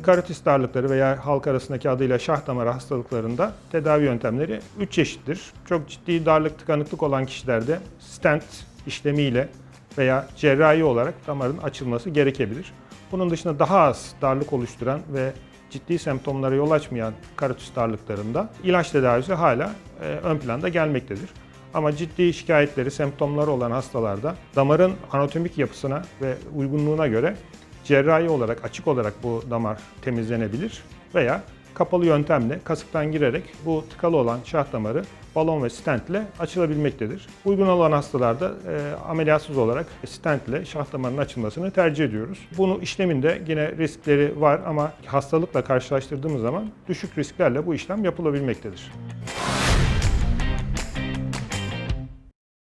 karotis darlıkları veya halk arasındaki adıyla şah damarı hastalıklarında tedavi yöntemleri 3 çeşittir. Çok ciddi darlık tıkanıklık olan kişilerde stent işlemiyle veya cerrahi olarak damarın açılması gerekebilir. Bunun dışında daha az darlık oluşturan ve ciddi semptomlara yol açmayan karotis darlıklarında ilaç tedavisi hala e, ön planda gelmektedir. Ama ciddi şikayetleri, semptomları olan hastalarda damarın anatomik yapısına ve uygunluğuna göre cerrahi olarak, açık olarak bu damar temizlenebilir veya kapalı yöntemle kasıktan girerek bu tıkalı olan şah damarı balon ve stent ile açılabilmektedir. Uygun olan hastalarda e, ameliyatsız olarak stent ile şah damarının açılmasını tercih ediyoruz. Bunu işleminde yine riskleri var ama hastalıkla karşılaştırdığımız zaman düşük risklerle bu işlem yapılabilmektedir.